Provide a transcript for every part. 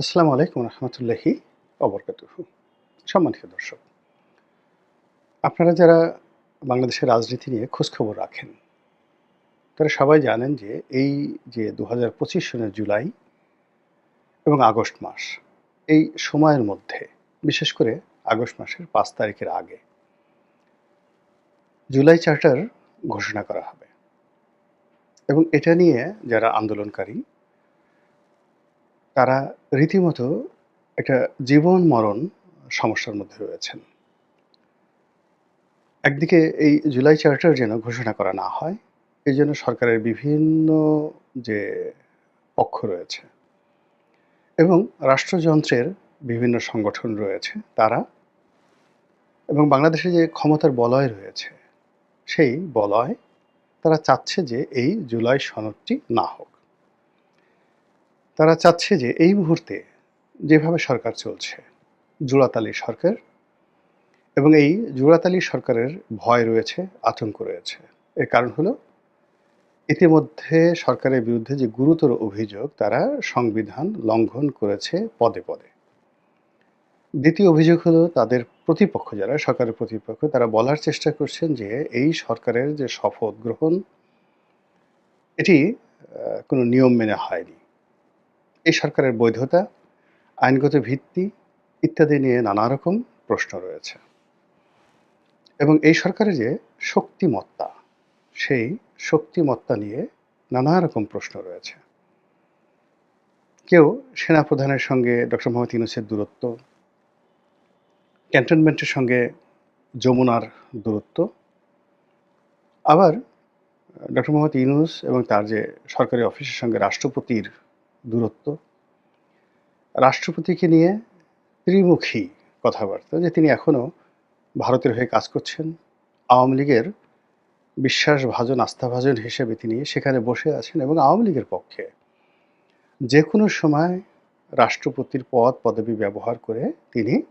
আসসালামু আলাইকুম রহমতুল্লাহি অবরকাতুহ। সম্মানিত দর্শক, আপনারা যারা বাংলাদেশের রাজনীতি নিয়ে খোঁজখবর রাখেন, তারা সবাই জানেন যে এই যে দু হাজার পঁচিশ সনের জুলাই এবং আগস্ট মাস, এই সময়ের মধ্যে, বিশেষ করে আগস্ট মাসের পাঁচ তারিখের আগে, জুলাই চার্টার ঘোষণা করা হবে। এবং এটা নিয়ে যারা আন্দোলনকারী তারা রীতিমতো একটা জীবন মরণ সমস্যার মধ্যে রয়েছেন। একদিকে এই জুলাই চার্টার যেন ঘোষণা করা না হয়, এই জন্য সরকারের বিভিন্ন যে পক্ষ রয়েছে এবং রাষ্ট্রযন্ত্রের বিভিন্ন সংগঠন রয়েছে তারা এবং বাংলাদেশে যে ক্ষমতার বলয় রয়েছে, সেই বলয় তারা চাচ্ছে যে এই জুলাই সনদটি না হোক। তারা চাচ্ছে যে এই মুহূর্তে যেভাবে সরকার চলছে, জোড়াতালি সরকার এবং এই জোড়াতালি সরকারের ভয় রয়েছে, আতঙ্ক রয়েছে। এর কারণ হলো ইতিমধ্যে সরকারের বিরুদ্ধে যে গুরুতর অভিযোগ তারা সংবিধান লঙ্ঘন করেছে পদে পদে। দ্বিতীয় অভিযোগ হলো তাদের প্রতিপক্ষ যারা, সরকারের প্রতিপক্ষ, তারা বলার চেষ্টা করছেন যে এই সরকারের যে শপথ গ্রহণ, এটি কোনো নিয়ম মেনে হয়নি। এই সরকারের বৈধতা, আইনগত ভিত্তি ইত্যাদি নিয়ে নানা রকম প্রশ্ন রয়েছে। এবং এই সরকারের যে শক্তিমত্তা, সেই শক্তিমত্তা নিয়ে নানা রকম প্রশ্ন রয়েছে। কেউ সেনাপ্রধানের সঙ্গে ডক্টর মোহাম্মদ ইউনুসের দূরত্ব, ক্যান্টনমেন্টের সঙ্গে যমুনার দূরত্ব, আবার ডক্টর মোহাম্মদ ইউনুস এবং তার যে সরকারি অফিসের সঙ্গে রাষ্ট্রপতির দূরত্ব। রাষ্ট্রপতিকে নিয়ে ত্রিমুখী কথাবার্তা, যে তিনি এখনও ভারতের হয়ে কাজ করছেন। আওয়ামী লীগের বিশ্বাসভাজন, আস্থাভাজন হিসেবে তিনি সেখানে বসে আছেন এবং আওয়ামী লীগের পক্ষে যে কোনো সময় রাষ্ট্রপতির পদ, পদবি ব্যবহার করে তিনি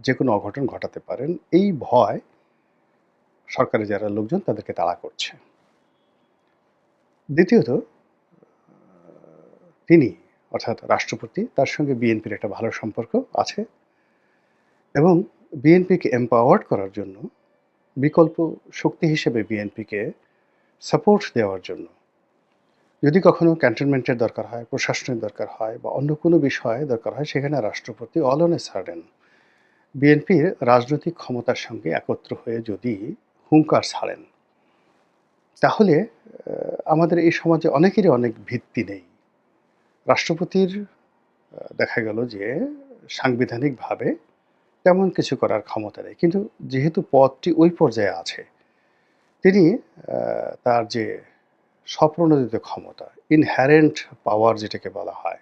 যে কোনো অঘটন ঘটাতে পারেন। এই ভয় সরকারের যারা লোকজন, তাদেরকে তাড়া করছে। দ্বিতীয়ত তিনি, অর্থাৎ রাষ্ট্রপতি, তার সঙ্গে বিএনপির একটা ভালো সম্পর্ক আছে এবং বিএনপিকে এম্পাওয়ার্ড করার জন্য, বিকল্প শক্তি হিসেবে বিএনপিকে সাপোর্ট দেওয়ার জন্য, যদি কখনো ক্যান্টনমেন্টের দরকার হয়, প্রশাসনের দরকার হয় বা অন্য কোনো বিষয়ে দরকার হয়, সেখানে রাষ্ট্রপতি অল অন এ সার্ডেন বিএনপির রাজনৈতিক ক্ষমতার সঙ্গে একত্র হয়ে যদি হুঙ্কার ছাড়েন, তাহলে আমাদের এই সমাজে অনেকেরই অনেক ভিত্তি নেই। রাষ্ট্রপতির দেখা গেল যে সাংবিধানিকভাবে তেমন কিছু করার ক্ষমতা নেই। কিন্তু যেহেতু পদটি ওই পর্যায়ে আছে, তিনি তার যে স্বপ্রণোদিত ক্ষমতা ইনহ্যারেন্ট পাওয়ার যেটাকে বলা হয়,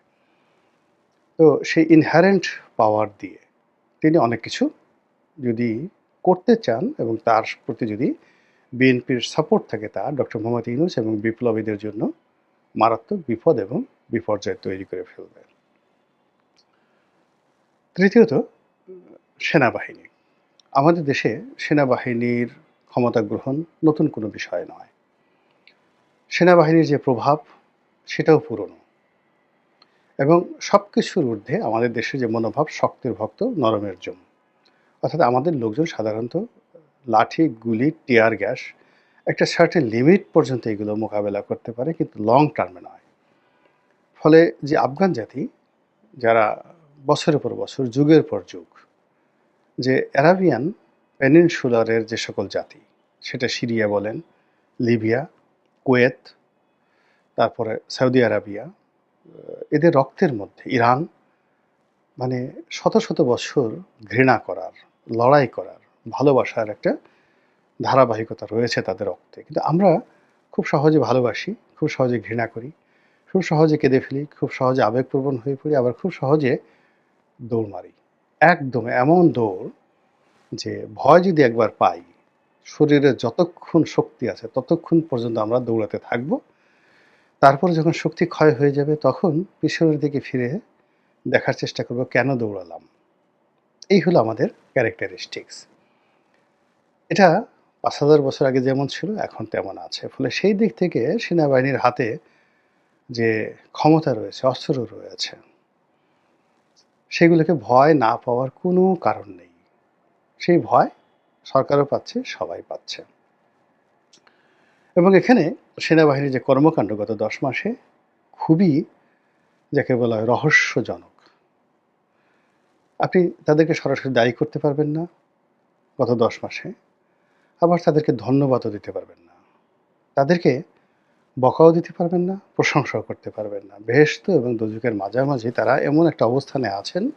তো সেই ইনহ্যারেন্ট পাওয়ার দিয়ে তিনি অনেক কিছু যদি করতে চান এবং তার প্রতি যদি বিএনপির সাপোর্ট থাকে তার ডক্টর মোহাম্মদ ইউনুস এবং বিপ্লবীদের জন্য মারাত্মক বিপদ এবং বিপর্যয় তৈরি করে ফেলবে। তৃতীয়ত, সেনাবাহিনী। আমাদের দেশে সেনাবাহিনীর ক্ষমতা গ্রহণ নতুন কোনো বিষয় নয়। সেনাবাহিনীর যে প্রভাব, সেটাও পুরনো। এবং সব কিছুর ঊর্ধ্বে আমাদের দেশে যে মনোভাব, শক্তের ভক্ত নরমের জম। অর্থাৎ আমাদের লোকজন সাধারণত লাঠি, গুলি, টিয়ার গ্যাস, একটা সার্টেন লিমিট পর্যন্ত এগুলো মোকাবেলা করতে পারে, কিন্তু লং টার্মে নয়। ফলে যে আফগান জাতি, যারা বছরের পর বছর, যুগের পর যুগ, যে অ্যারাবিয়ান পেনিনসুলারের যে সকল জাতি, সেটা সিরিয়া বলেন, লিবিয়া, কুয়েত, তারপরে সৌদি আরাবিয়া এদের রক্তের মধ্যে ইরান মানে শত শত বছর ঘৃণা করার, লড়াই করার, ভালোবাসার একটা ধারাবাহিকতা রয়েছে তাদের রক্তে। কিন্তু আমরা খুব সহজে ভালোবাসি, খুব সহজে ঘৃণা করি। খুব সহজে কেঁদে ফেলি, খুব সহজে আবেগপ্রবণ হয়ে পড়ি, আবার খুব সহজে দৌড় মারি। একদম এমন দৌড় যে ভয় যদি একবার পাই, শরীরে যতক্ষণ শক্তি আছে ততক্ষণ পর্যন্ত আমরা দৌড়াতে থাকব। তারপর যখন শক্তি ক্ষয় হয়ে যাবে তখন পিছনের দিকে ফিরে দেখার চেষ্টা করব কেন দৌড়ালাম। এই হলো আমাদের ক্যারেক্টারিস্টিক্স এটা পাঁচ হাজার বছর আগে যেমন ছিল, এখন তেমন আছে। ফলে সেই দিক থেকে সেনাবাহিনীর হাতে যে ক্ষমতা রয়েছে, অস্ত্র রয়েছে, সেগুলোকে ভয় না পাওয়ার কোনো কারণ নেই। সেই ভয় সরকারও পাচ্ছে, সবাই পাচ্ছে। এবং এখানে সেনাবাহিনীর যে কর্মকাণ্ড গত দশ মাসে খুবই, যাকে বলা হয় রহস্যজনক। আপনি তাদেরকে সরাসরি দায়ী করতে পারবেন না গত দশ মাসে, আবার তাদেরকে ধন্যবাদও দিতে পারবেন না। তাদেরকে বকাও দিতে পারবেন না, প্রশংসাও করতে পারবেন না। বেহেস্ত এবং দোজকের মাঝামাঝি তারা এমন একটা অবস্থানে আছেন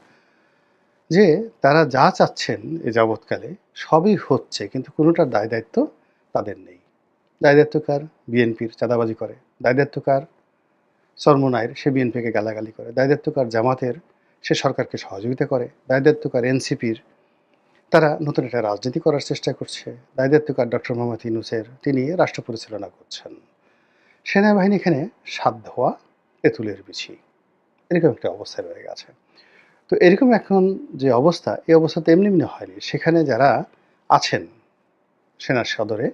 যে তারা যা চাচ্ছেন এ যাবৎকালে সবই হচ্ছে, কিন্তু কোনোটার দায় দায়িত্ব তাদের নেই। দায় দায়িত্ব কার? বিএনপির চাঁদাবাজি করে। দায় দায়িত্ব কার? সরমনায়ের সে বিএনপিকে গালাগালি করে। দায় দায়িত্ব কার? জামাতের, সে সরকারকে সহযোগিতা করে। দায় দায়িত্ব কার? এনসিপির, তারা নতুন একটা রাজনীতি করার চেষ্টা করছে। দায় দায়িত্ব কার? ডক্টর মোহাম্মদ ইউনুসের, তিনি রাষ্ট্র পরিচালনা করছেন। সেনাবাহিনী এখানে সাত ধোয়া, তেঁতুলের বিছি। এরকম একটা অবস্থায় রয়ে গেছে। তো এরকম এখন যে অবস্থা, এই অবস্থা তো এমনি এমনি হয়নি। সেখানে যারা আছেন সেনার সদরে,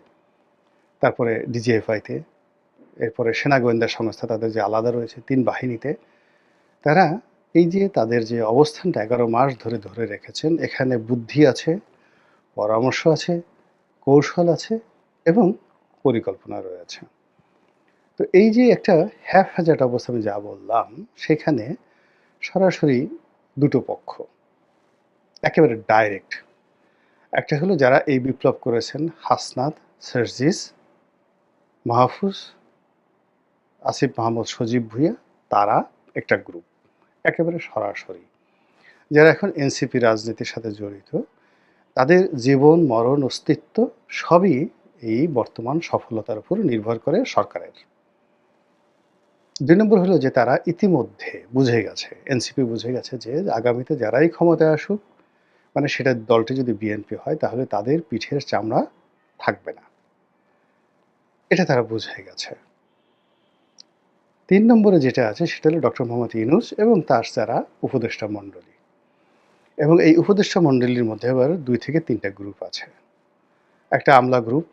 তারপরে ডিজিএফআইতে, এরপরে সেনা গোয়েন্দা সংস্থা, তাদের যে আলাদা রয়েছে তিন বাহিনীতে, তারা এই যে তাদের যে অবস্থানটা এগারো মাস ধরে ধরে রেখেছেন, এখানে বুদ্ধি আছে, পরামর্শ আছে, কৌশল আছে এবং পরিকল্পনা রয়েছে। তো এই যে একটা হ্যাফ হ্যাজার্ড অবস্থা আমি যা বললাম, সেখানে সরাসরি দুটো পক্ষ, একেবারে ডাইরেক্ট একটা হলো যারা এই বিপ্লব করেছেন, হাসনাত, সার্জিস, মাহফুজ, আসিফ মাহমুদ, সজীব ভুইয়া, তারা একটা গ্রুপ একেবারে সরাসরি। যারা এখন এনসিপি রাজনীতির সাথে জড়িত, তাদের জীবন, মরণ, অস্তিত্ব সবই এই বর্তমান সফলতার উপর নির্ভর করে সরকারের। দুই নম্বর হলো যে তারা ইতিমধ্যে বুঝে গেছে, এনসিপি বুঝে গেছে যে আগামীতে যারাই ক্ষমতায় আসুক মানে সেটা দলটি যদি বিএনপি হয় তাহলে তাদের পিঠের চামড়া থাকবে না। এটা তারা বুঝে গেছে। তিন নম্বরে যেটা আছে সেটা হলো ডক্টর মোহাম্মদ ইউনুস এবং তার যারা উপদেষ্টা মণ্ডলী। এবং এই উপদেষ্টা মণ্ডলীর মধ্যে আবার দুই থেকে তিনটা গ্রুপ আছে। একটা আমলা গ্রুপ,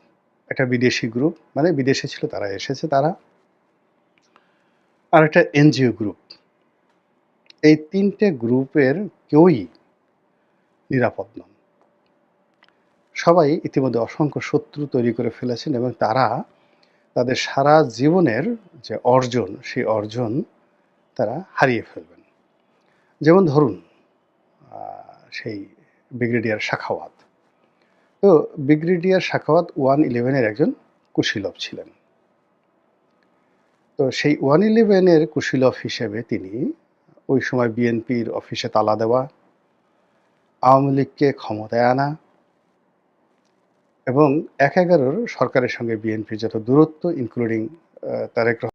একটা বিদেশি গ্রুপ মানে বিদেশে ছিল তারা, এসেছে তারা। আর একটা এনজিও গ্রুপ এই তিনটে গ্রুপের কেউই নিরাপদ নন। সবাই ইতিমধ্যে অসংখ্য শত্রু তৈরি করে ফেলেছেন এবং তারা তাদের সারা জীবনের যে অর্জন, সেই অর্জন তারা হারিয়ে ফেলবেন। যেমন ধরুন সেই ব্রিগেডিয়ার শাখাওয়াত। তো ব্রিগেডিয়ার শাখাওয়াত ওয়ান ইলেভেনের একজন কুশীলভ ছিলেন। তো সেই ওয়ান ইলেভেনের কুশীলভ হিসেবে তিনি ওই সময় বিএনপির অফিসে তালা দেওয়া, আওয়ামী লীগকে ক্ষমতায় আনা এবং এক এগারোর সরকারের সঙ্গে বিএনপির যত দূরত্ব ইনক্লুডিং তারেক